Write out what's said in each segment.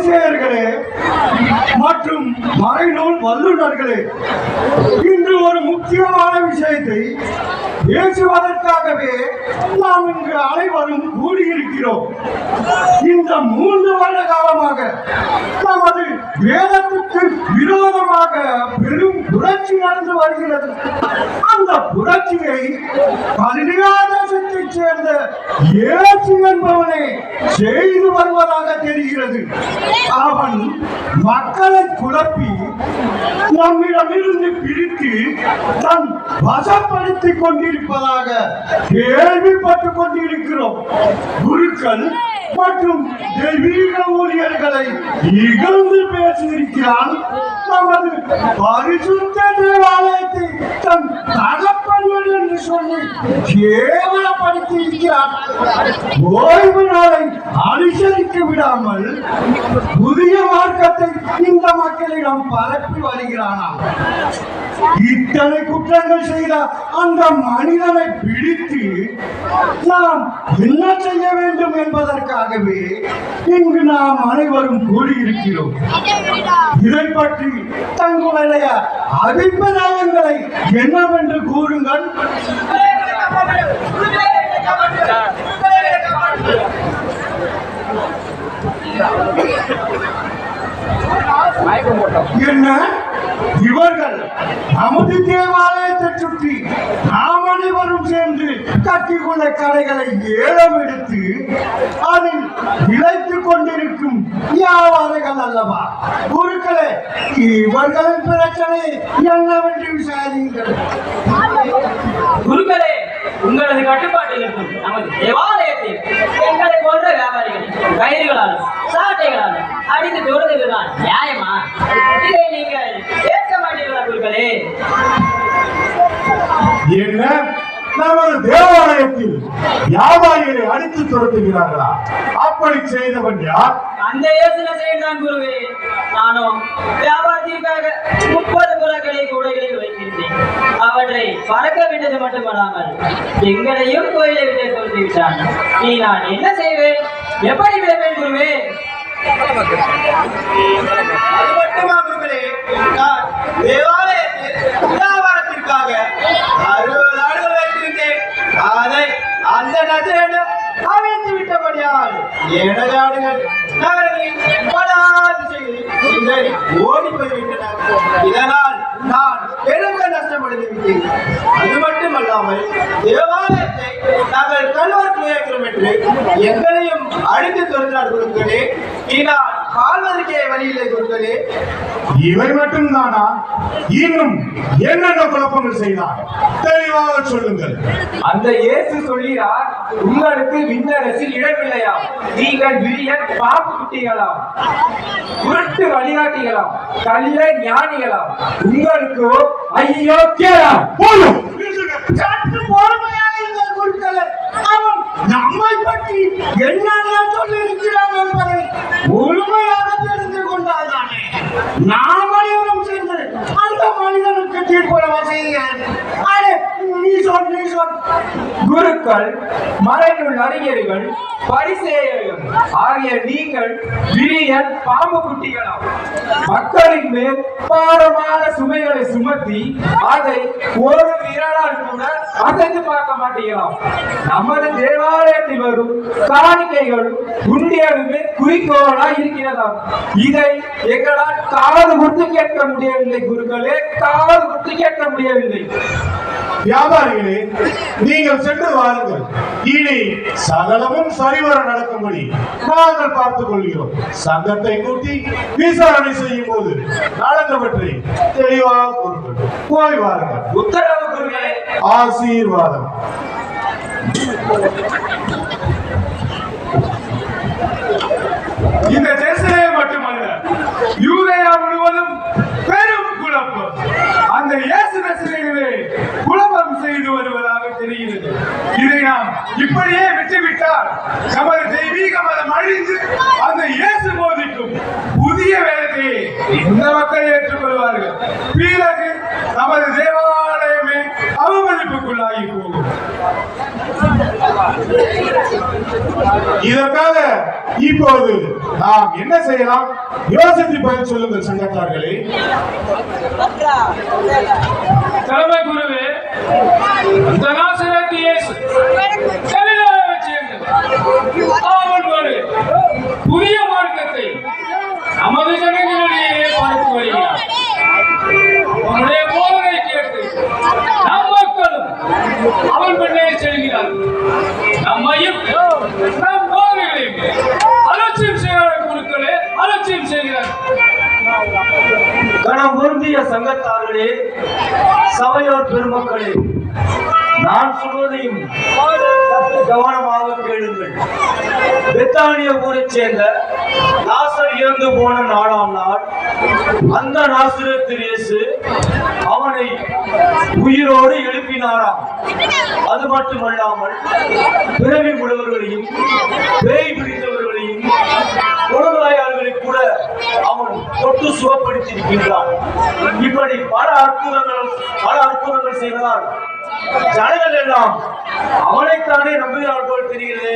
பரிசெயர்களே மற்றும் மறைநூல் வல்லுநர்களே இன்று ஒரு முக்கியமான விஷயத்தை பேசுவதற்காகவே நாம் இங்கு அனைவரும் கூடியிருக்கிறோம். இந்த மூன்று வருட காலமாக நமது வேதத்துக்கு விரோதமாக பெரும் புரட்சி நடந்து வருகிறது. அந்த புரட்சியை கலிலியா தேசத்தைச் சேர்ந்த ஏசு என்பவனே செய்து வருவதாக தெரிகிறது. அவன் மக்களை குழப்பி நம்மிடமிருந்து பிரித்து தன் வசப்படுத்திக் கொண்டிருப்பதாக கேள்விப்பட்டுக் கொண்டிருக்கிறோம். குருக்கள் மற்றும் தெய்வீக ஊழியர்களை இகழ்ந்து பேசியிருக்கிறான். நமது பரிசுத்த தேவாலயத்தை தன் என்று சொல்லி கேவலப்படுத்தி ஓய்வு நாளை அனுசரிக்க விடாமல் புதிய மார்க்கத்தை இந்த மக்களிடம் பரப்பி வருகிறானாம் இத்தனை குற்றங்கள் செய்த அந்த மனிதனை பிடித்து நாம் என்ன செய்ய வேண்டும் என்பதற்காகவே இங்கு நாம் அனைவரும் கூடியிருக்கிறோம். இதை பற்றி தங்களுடைய அபிப்பிராயங்களை என்னவென்று கூறுங்கள். என்ன? இவர்கள் நமது தேவாலயத்தை சுற்றி நாம் அனைவரும் சேர்ந்து கட்டிக்கொண்ட கடைகளை ஏலம் எடுத்து அதில் இழைத்துக் கொண்டிருக்கும் வியாபாரிகள் அல்லவா? குருக்களே இவர்களின் பிரச்சனை என்னவென்று விசாரியுங்கள். குருக்களே உங்களது கட்டுப்பாட்டில் இருக்கும் நமது தேவாலயத்தில் நமது தேவாலயத்தில் வியாபாரிகளை அடித்து துரத்துகிறார்களா? அப்படி செய்தவன் யார்? அந்த யோசனை செய்தான் குருவே. நானும் வியாபாரத்திற்காக முப்பது புறக்களை கூடைகளில் வைத்திருந்தேன். அவற்றை பறக்க விட்டது மட்டுமல்லாமல் எங்களையும் கோயிலை விட்டு தொலைத்து விட்டான். நீ நான் என்ன செய்வேன்? எப்படி விளைவேன் குருவே? அது மட்டுமா குருக்களே நான் தேவாலயத்தில் எனது ஆடுகள் நகரங்களில் படாது செய்து. ஓடி போய்விட்டன இதனால் நான் பெருங்க நஷ்டமடைந்து விட்டேன் அது மட்டுமல்லாமல் தேவாலயத்தை நாங்கள் கல்வருக்கு இயக்கிறோம் என்று எங்களையும் அழித்து துறந்தார் குருக்களே. இதனால் வாழ்வதற்கே வழியில்லை குருக்களே. இவை மட்டும் தானா இன்னும் என்னென்ன குழப்பங்கள் செய்தார்? தெளிவாக சொல்லுங்கள். அந்த இயேசு சொல்கிறார் உங்களுக்கு விண்ணரசில் இடமில்லையாம். நீங்கள் விரியன் பாம்பு குட்டிகளாம் குருட்டு வழிகாட்டிகளாம். கள்ள ஞானிகளாம். உங்களுக்கு ஐயோ கேளாம். போதும். சற்று பொறுமையாக இருங்கள் குருக்களே அவன் நம்மை பற்றி என்னெல்லாம் சொல்லி இருக்கிறான் என்பதை முழுமையாக தெரிந்து கொண்டால்தானே. நாம் அனைவரும் சேர்ந்து அந்த மனிதனுக்கு தீர்ப்பளவ செய்யுங்கள் அடே குருக்கள் மறைநூல் அறிஞர்கள் பரிசேயர்கள் ஆகிய நீங்கள் விரியன் பாம்பு குட்டிகளாகும் மக்களின் மேல் பாரமான சுமைகளை சுமத்தி அதை ஒரு விரலால் கூட அசைந்து பார்க்க மாட்டீங்களாம் நமது தேவாலயத்தில் வரும் காணிக்கைகளும் உண்டியலுமே குறிக்கோளா இருக்கிறதாம். இதை எங்களால் காது கொடுத்து கேட்க முடியவில்லை குருக்களே. காது கொடுத்து கேட்க முடியவில்லை. வியாபாரிகளே நீங்கள் சென்று வாருங்கள். இனி சகலமும் சரிவர நடக்கும்படி நாங்கள் பார்த்துக் கொள்கிறோம் சங்கத்தை கூட்டி விசாரணை செய்யும் போது நடந்தவற்றை தெளிவாக கூறுங்கள். போய் வாருங்கள். உத்தரவு ஆசீர்வாதம். இந்த தேசமே மட்டுமல்ல யூதேயா முழுவதும் பெரும் குழப்பம் அந்த இயேசு நசரேயனை குழப்பம் செய்து வருவதாக தெரிகிறது இதை நாம் இப்படியே விட்டுவிட்டால் நமது தெய்வீக மதம் அழிந்து அந்த இயேசு போதிக்கும் புதிய வேதத்தை இந்த மக்கள் ஏற்றுக்கொள்வார்கள். பிறகு நமது தேவாலயமே அவமதிப்புக்குள்ளாகி போகும். இதற்காக இப்போது நாம் என்ன செய்யலாம்? யோசித்து பதில் சொல்லுங்கள் சங்கத்தார்களே. தலைமை குருவே அந்த நாசரேத்து இயேசு கலிலேயாவைச் சேர்ந்தவர். அவன் ஒரு புதிய மார்க்கத்தை நமது ஜனங்களிடையே பரப்பி வருகிறார் அவனுடைய போதனை கேட்டு நம் மக்களும் அவன் பின்னே செல்கிறார் நம்மையும் நம் போதனைகளையும் அலட்சியம் செய்கிற குருக்களே அலட்சியம் செய்கிறார் மனம் பொருந்திய சங்கத்தார்களே சபையோர் பெருமக்களே நான் சொல்வதையும் கவனமாக கேளுங்கள். பிரித்தானிய ஊரைச் சேர்ந்த நாசர் இறந்து போன நாளாம் நாள் அந்த நாசிரியத்தில் இயேசு அவனை உயிரோடு எழுப்பினாராம். அது மட்டுமல்லாமல் பிறவி உள்ளவர்களையும் பேய் பிடித்தவர்களையும் தொட்டு சுகப்படுத்தியிருக்கின்றான் இப்படி பல அற்புதங்கள் பல அற்புதங்கள் செய்வதால் ஜனங்கள் எல்லாம் அவனைத்தானே நம்புகிறார் போல் தெரிகிறது.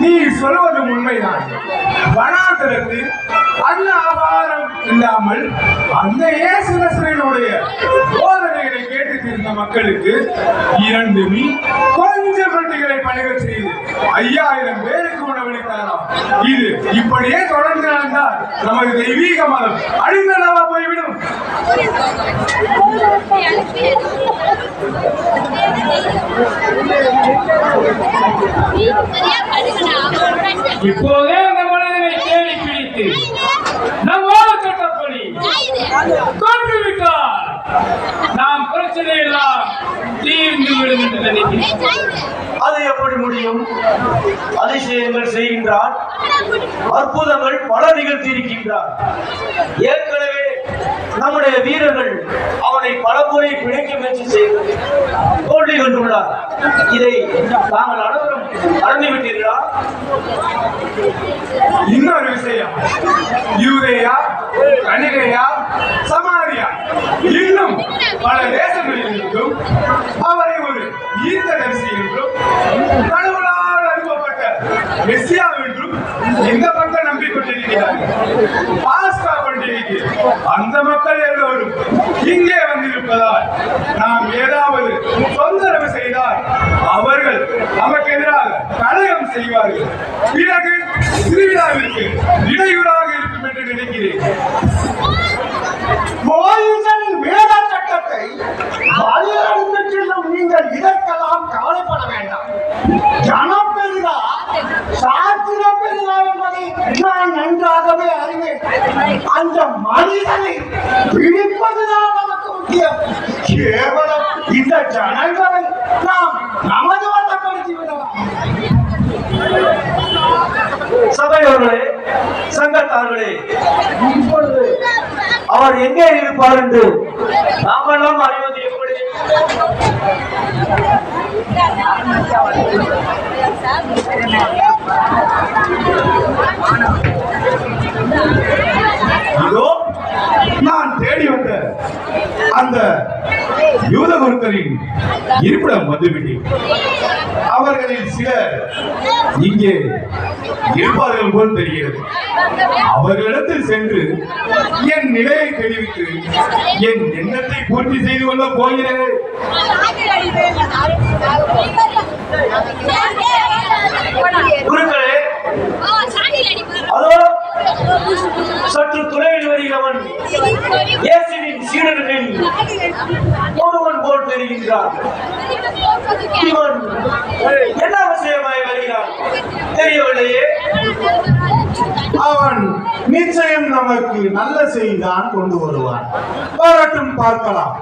நீ சொல்வது உண்மைதான். வனாந்திரத்து அந்த ஆகாரம் இல்லாமல் அந்த இயேசு போதனைகளை கேட்டு தெரிந்த மக்களுக்கு இரண்டு மீன் கொஞ்சம் ரொட்டிகளை பணிக செய்து ஐயாயிரம் பேருக்கு உணவளித்தாராம். இது இப்படியே தொடர்ந்து நடந்தால் நமது தெய்வீக மதம் அழிந்தனவா போய்விடும். இப்போதே அந்த மனிதனை தேடி பிடித்து நம் வாழச்சட்டப்படி கொண்டு விட்டால் நாம் பிரச்சனை எல்லாம் தீர்ந்து விடும் என்று நினைக்கிறேன் அது எப்படி முடியும்? அதிசயங்கள் செய்கின்றார். அற்புதங்கள் பல நிகழ்த்தியிருக்கின்றார். ஏற்கனவே நம்முடைய வீரர்கள் அவனை பிழைக்க முயற்சி செய்து தோல்வி கொண்டுள்ளார் இதை தாங்கள் அனைவரும் அறிந்துவிட்டீர்களா இன்னொரு விஷயம். யூதேயா கணிகையா சமாரியா இன்னும் பல தேசங்களில் இருந்தும் அவரை ஒரு ஈர்த்ததரிசி என்றும் கடவுளால் அனுப்பப்பட்ட மெஸ்ஸியா என்றும் இந்த மக்கள் நம்பிக்கொண்டிருக்கிறார்கள்? அந்த மக்கள் எல்லோரும் இங்கே வந்திருப்பதால் நாம் ஏதாவது தொந்தரவு செய்தால் அவர்கள் நமக்கு எதிராக கலகம் செய்வார்கள். பிறகு திருவிழாவிற்கு இடையூறாக இருக்கும் என்று நினைக்கிறேன் கோயில்கள் வேத சட்டத்தை வழியறிந்து செல்லும் நீங்கள் இதற்கெல்லாம் கவலைப்பட வேண்டாம் ஜனம் பெரிதா சாத்திரம் பெரிதா என்பதை நான் நன்றாகவே அறிவேன் அந்த மனிதனை பிடிப்பதுதான் நமக்கு முக்கியம் கேவலம் இந்த ஜனங்களை நாம் நமது வசப்படுத்தி விடலாம் சபையோர்களே சங்கத்தார்களே இப்பொழுது அவர் எங்கே இருப்பார் என்று நாமெல்லாம் அறிவது எப்படி? இதோ நான் தேடி வந்த அந்த யூத குருக்களின் இருப்பிடம் வந்துவிட்டேன். அவர்களில் சிலர் இங்கே இருப்பார்கள் போல் தெரிகிறது. அவர்களிடத்தில் சென்று என் நிலையை தெரிவித்து என் எண்ணத்தை பூர்த்தி செய்து கொள்ள போகிறது அதோ சற்று துறையில் வருகிறவன் இயேசுவின் சீடர்களில் ஒருவன் போல் தெரிகின்றான். இவன் என்ன விஷயமாய் வருகிறான்? தெரியவில்லையே. அவன் நிச்சயம் நமக்கு நல்ல செய்தான் கொண்டு வருவான். வரட்டும் பார்க்கலாம்.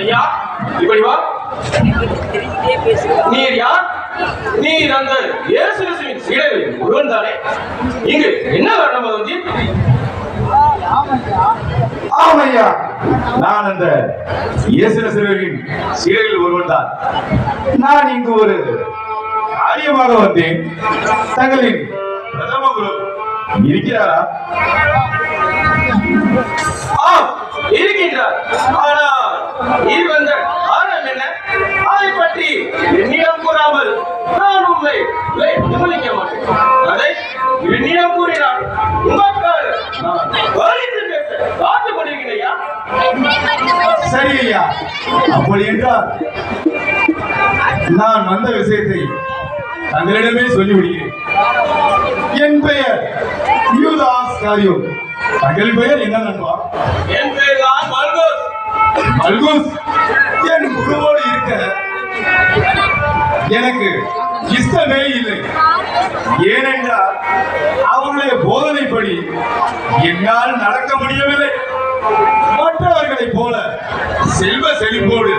ஐயா? இப்படி வா. நீர் யார்? நீர் அந்த இயேசு கிறிஸ்துவின் சீடர்களில் ஒருவன் தானே. இங்கு என்ன காரணமாக வந்து ஆமையா. நான் அந்த இயேசுரசரின் சீடரில் ஒருவன் தான். நான் இங்கு ஒரு காரியமாக வந்தேன். தங்களின் பிரதம குரு இருக்கிறாரா? ஆம் இருக்கின்றார் ஆனால் நீர் வந்த காரணம் என்ன? அதை பற்றி என்னிடம் கூறாமல் நான் உண்மை விமலிக்க மாட்டேன். அதை என்னிடம் கூறினார் உமக்காக நான் வலித்து பேச காத்துக் கொண்டிருக்கிறேயா சரி ஐயா. அப்படி என்றால் நான் வந்த விஷயத்தை தங்களிடமே சொல்லிவிடுகிறேன். என் பெயர் யூதாஸ் காரியோ தங்கள் பெயர் என்ன நண்பா? என் மல்கோஸ் அல்கூஸ் என் குருவோடு இருக்க. எனக்கு இஷ்டமே இல்லை. ஏனென்றால் அவருடைய போதனைப்படி என்னால் நடக்க முடியவில்லை. மற்றவர்களைப் போல செல்வ செழிப்போடு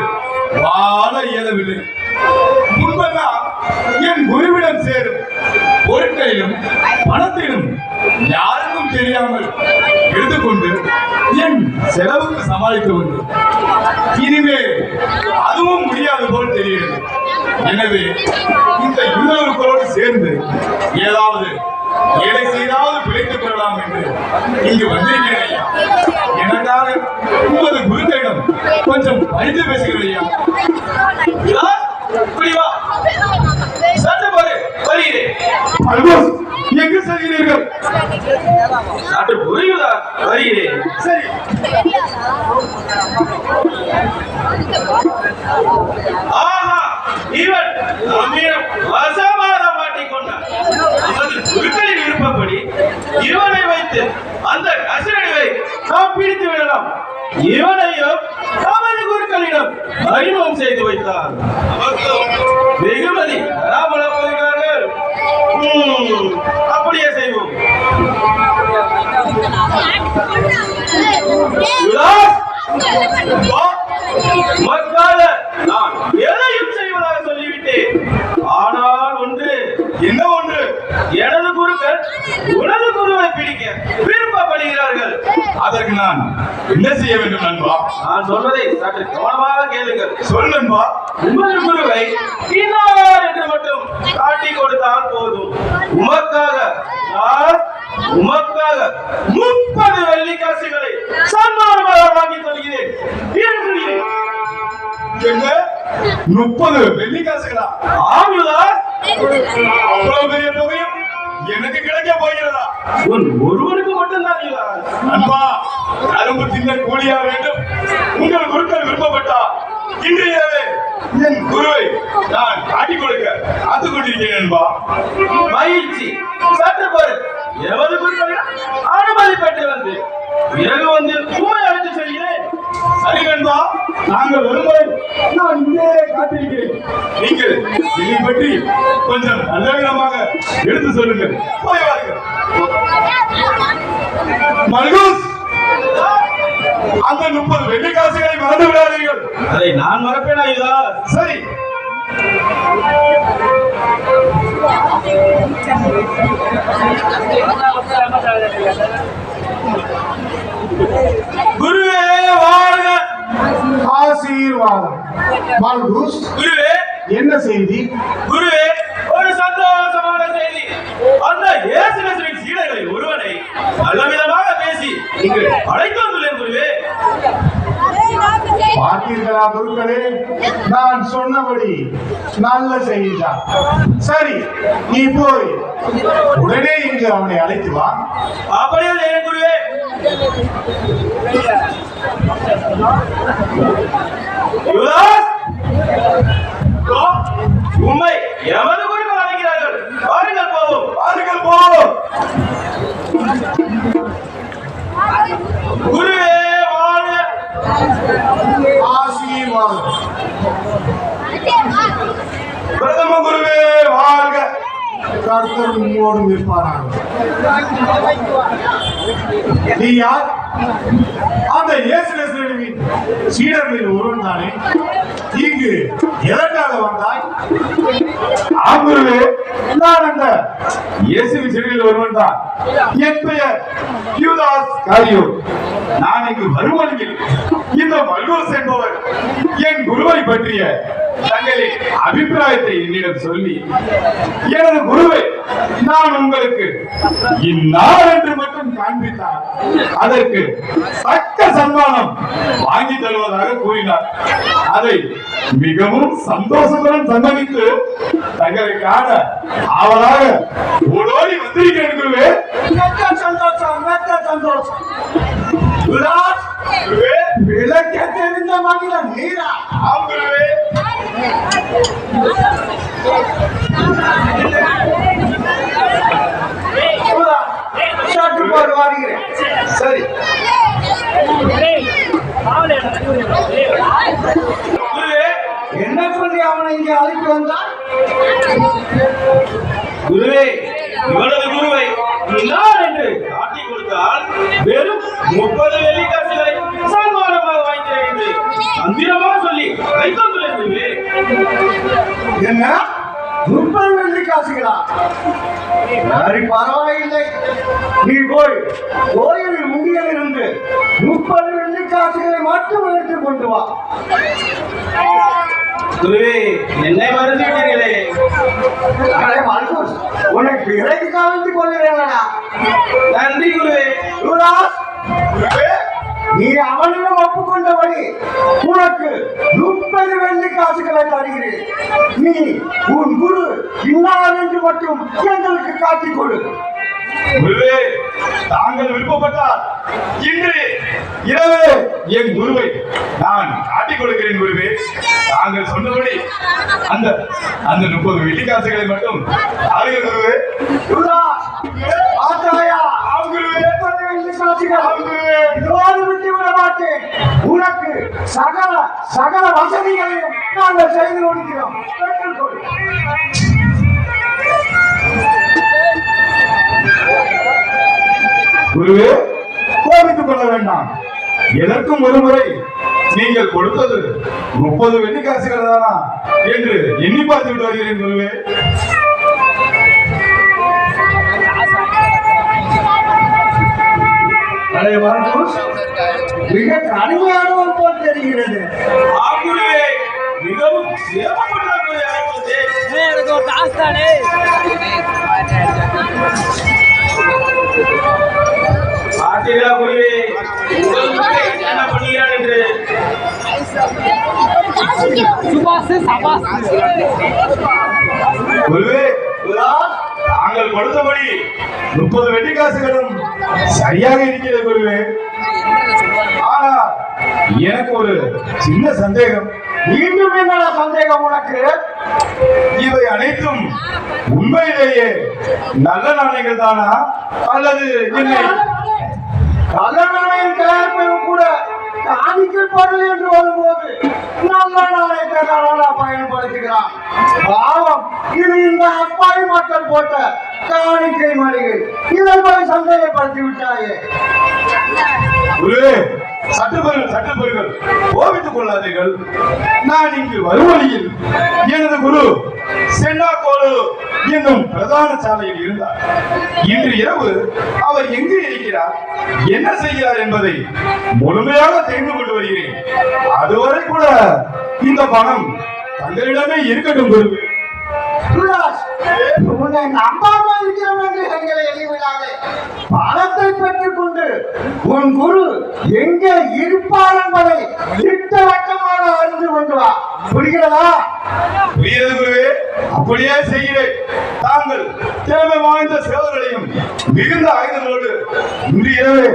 வாழ இயலவில்லை. முன்பெல்லாம் என் குருவிடம் சேரும் பொருட்களிலும் பணத்திலும் யாருக்கும் தெரியாமல் எடுத்துக்கொண்டு என் செலவுக்கு சமாளித்து வந்தேன் இனிமேல் அதுவும் முடியாது போல் தெரிகிறது. எனவே இந்த யூதர்களோடு சேர்ந்து ஏதாவது ஏழை செய்தாவது பிழைத்துக் கொள்ளலாம் என்று இங்கு வந்திருக்கிறேன் ஐயா. எனக்காக உங்களது குருக்களிடம் கொஞ்சம் பரிந்து பேசுகிறேன் ஐயா. ஆ, இப்படி வா சற்று பாரு அல்போஸ் எங்கு செல்கிறீர்கள்? சற்று புரியுதா? வருகிறேன். சரி. ஆஹா இவன் நம்மிடம் வசமாக மாட்டிக்கொண்டான் நமது குருக்களின் விருப்பப்படி இவனை வைத்து அந்த கசிரடிவை நாம் பிடித்து விடலாம். இவனையும் நமது குருக்களிடம் அறிமுகம் செய்து வைத்தார் வெகுமதி அப்படியே செய்வோம். உமக்காக நான் எதையும் செய்வதாக சொல்லிவிட்டேன் ஆனால் ஒன்று என்ன ஒன்று எனது குருக்கள் உனது குருவை பிடிக்க விருப்பப்படுகிறார்கள். அதற்கு நான் என்ன செய்ய வேண்டும் நண்பா? நான் சொல்வதை சற்று கவனமாக கேளுங்கள். சொல் நண்பா. உமது குருவை இன்னார் என்று மட்டும் காட்டி கொடுத்தால் போதும். உமக்காக நான் உமக்காக முப்பது வெள்ளிக்காசுகளை சன்மானமாக வாங்கி தருகிறேன் முப்பது வெள்ளிக்காசுகளா? ஆம் யுவராஜ். அவ்வளவு பெரிய தொகையும் எனக்கு கிடைக்க போகிறதா? உன் ஒருவனுக்கு மட்டும்தான். நண்பா கரும்பு தின்ன கூலியா வேண்டும். உங்கள் குருக்கள் விருப்பப்பட்டா? இன்று இரவே என் குருவை நான் காட்டிக் கொடுக்க காத்து கொண்டிருக்கிறேன் நண்பா மகிழ்ச்சி. சற்று பாரு எவது அனுமதி பெற்று வந்து பிறகு வந்து உண்மை அழைத்து செல்கிறேன். சரி நண்பா நாங்கள் நான் இங்கே காத்திருக்கிறேன். நீங்கள் இதை பற்றி கொஞ்சம் நல்ல விதமாக எடுத்து சொல்லுங்கள். போய் வாருங்கள். மல்கூஸ் அந்த முப்பது வெள்ளிக்காசுகளை மறந்து விடாதீர்கள். அதை நான் மறப்பேனா இதா சரி. குருவே வாழ்க ஆசீர்வாதம். குருவே. என்ன செய்தி? குருவே ஒரு சந்தோஷமான செய்தி. அந்த இயேசு கிறிஸ்துவின் சீடர்களில் ஒருவனை நல்லவிதமாக பேசி இங்கு அழைத்து வந்துள்ளேன் குருவே. பார்த்தீர்களா குருக்களே? நான் சொன்னபடி நல்ல செய்திதான் சரி நீ போய் உடனே இங்கு அவனை அழைத்து வா. அப்படியே குருவே. யுவராஜ்! ஓ, உம்மை எமது குருக்கள் அழைக்கிறார்கள். வாருங்கள் போவோம். வாருங்கள் போவோம். குருவே வாழ்க ஆசீர்வாதம். பிரதம குருவே வாழ்க கர்த்தர் உம்மோடு இருப்பாராக நீ யார்? அந்த இயேசு கிறிஸ்துவின் சீடர்களில் ஒருவன் தானே? இங்கு எதற்காக வந்தாய்? ஆங்குருவே நான் அந்த இயேசுவின் சிறுவில் ஒருவன் தான். என் பெயர் யூதாஸ் காரியோ நான் இங்கு வருவழியில் இந்த மல்கோஸ் என்பவர். என் குருவை பற்றிய தங்களின் அபிப்பிராயத்தை என்னிடம் சொல்லி எனது குருவை நான் உங்களுக்கு இந்நாள் என்று மட்டும் காண்பித்தார். அதற்கு தக்க சன்மானம் வாங்கி தருவதாக கூறினார். அதை மிகவும் சந்தோஷத்துடன் சம்மதித்து தங்களை காண ஆவலாக ஓடோடி வந்திருக்கிறேன் குருவே மெத்த சந்தோஷம் மெத்த சந்தோஷம். விலாஸ் குருவே விளக்க தெரிந்த மனிதன் நீரா? ஆம் குருவே சரி. என்ன சொல்லி அவனை இங்கே அழைத்து வந்தான்? குருவே இவ்வளவு குருவை இன்னார் என்று காட்டி கொடுத்தால் வெறும் முப்பது வெள்ளிக்காசுகளை சன்மானமாக வாங்கிக்கிறேன் என்று தந்திரமாக சொல்லி வைத்துள்ளேன் குருவே. என்ன? முப்பது வெள்ளி காசுகளா சரி பரவாயில்லை. நீ போய் கோயிலில் முண்டியில் முப்பது காசுகளை மட்டும் எடுத்துக் கொண்டு வா. குருவே என்னை மறந்து விட்டீர்களே உனக்கு இறக்கி நன்றி குருவே. நீ அவனிடம் ஒப்புக்கொண்டபடி உனக்கு முப்பது வெள்ளி காசுகளை தருகிறேன். நீ உன் குரு இன்னார் என்று மட்டும் எங்களுக்கு காட்டிக் கொடு. குருவே தாங்கள் விருப்பப்பட்டால் இன்று இரவு என் குருவை நான் காட்டிக் கொடுக்கிறேன் குருவே. தாங்கள் சொன்னபடி அந்த அந்த முப்பது வெள்ளிக்காசுகளை மட்டும் ஆளுங்க குருவே? ஆம் குருவே. முப்பது இதோடு விட்டு விட மாட்டேன். உனக்கு சகல சகல வசதிகளையும் நாங்கள் செய்து கொடுக்கிறோம். குருவே கோபித்துக் கொள்ள வேண்டாம். எதற்கும் ஒருமுறை நீங்கள் கொடுத்தது முப்பது வெள்ளிக்காசுகள் தானா என்று எண்ணி பார்த்து விட்டு வருகிறேன் குருவே. அடே மர்கூஸ், மிக கடுமையானவர் போல் தெரிகிறது ஆம் குருவே மிகவும் சிரமப்பட்டார் குருவே அழைப்பதே. பார்த்தீர்களா குருவே உங்கள் குருவே என்ன பண்ணுகிறான் என்று குருவே தாங்கள் கொடுத்தபடி முப்பது வெட்டிக்காசுகளும் சரியாக இருக்கிறது குருவே. ஆனா எனக்கு ஒரு சின்ன சந்தேகம். மீண்டும் என்ன சந்தேகம் உனக்கு. இவை அனைத்தும் உண்மையிலேயே நல்ல நாணயங்கள் தானா? அல்லது இல்லை? நாணயம் தயாரிப்பதும் கூட காணிக்கை பொருள் என்று வரும்போது நல்ல நாளை தானடா பயன்படுத்துகிறான். பாவம் இது இந்த அப்பாவி மக்கள் போட்ட காணிக்கை மளிகை. இதை போய் சந்தேகப்படுத்தி விட்டாயே. குருவே சட்டப்பர்கள் சட்டப்பர்கள் கோபித்துக் கொள்ளாதீர்கள். நான் இங்கு வருவழியில் எனது குரு சென்னாக்கோடு என்னும் பிரதான சாலையில் இருந்தார். இன்று இரவு அவர் எங்கு இருக்கிறார்? என்ன செய்கிறார் என்பதை முழுமையாக தெரிந்து கொண்டு வருகிறேன். அதுவரை கூட இந்த பணம் தங்களிடமே இருக்கட்டும் சுராஜ், உன்னை நம்பாம இருக்கிறோம் என்று எங்களை எளிவிடாதே பணத்தை பெற்றுக் கொண்டு உன் குரு எங்கே இருப்பார் என்பதை திட்டவட்டமாக அறிந்து கொண்டு வா. புரிகிறதா? புரிகிறது குருவே. அப்படியே செய்கிறேன். தாங்கள் திறமை வாய்ந்த சேவர்களையும் மிகுந்த ஆயுதங்களோடு இன்று இரவு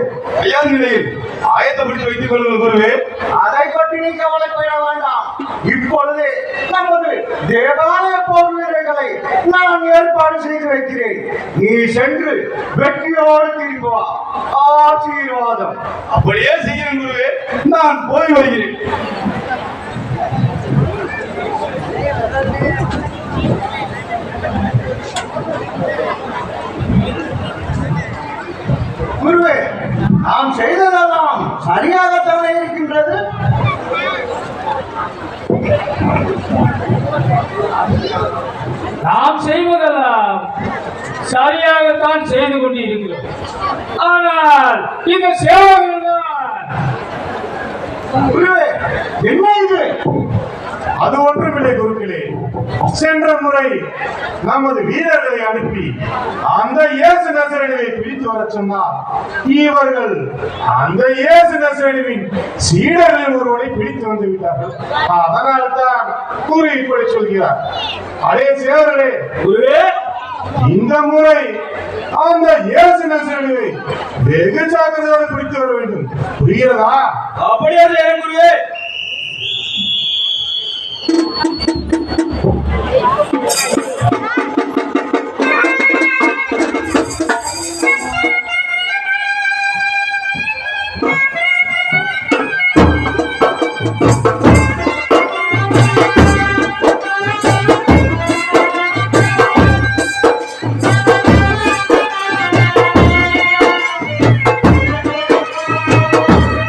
தயார் நிலையில் ஆயத்தப்படுத்தி வைத்துக் கொள்ளுங்கள் குருவே. அதை பற்றி நீ கவலைப்பட வேண்டாம். இப்பொழுது நமது தேவாலய போர் வீரர்களை நான் ஏற்பாடு செய்து வைக்கிறேன். நீ சென்று வெற்றியோடு திரும்பி வா. ஆசீர்வாதம். அப்படியே செய்கிறேன் குருவே. நான் போய் வருகிறேன். குருவே நாம் செய்ததெல்லாம் சரியாகத்தானே இருக்கின்றது? நாம் செய்வதெல்லாம் சரியாகத்தான் செய்து கொண்டிருக்கிறோம். ஆனால் இந்த சேவகர்கள் குருவே என்ன இது? அது ஒன்றுமில்லை குருக்களே. சென்ற முறை நமது வீரர்களை அனுப்பி அந்த இயேசு நசரேனுவை பிடித்து வர சொன்னார். இவர்கள் அந்த இயேசு நசரேனுவின் சீடர்களில் ஒருவரை பிடித்து வந்து விட்டார்கள். அதனால் தான் கூறி இப்படி சொல்கிறார். அடே சேவர்களே குருவே இந்த முறை அந்த இயேசு நசரேனுவை வெகு ஜாக்கிரதையோடு பிடித்து வர வேண்டும். புரிகிறதா? அப்படியே செய்யறேன் குருவே? Thank you.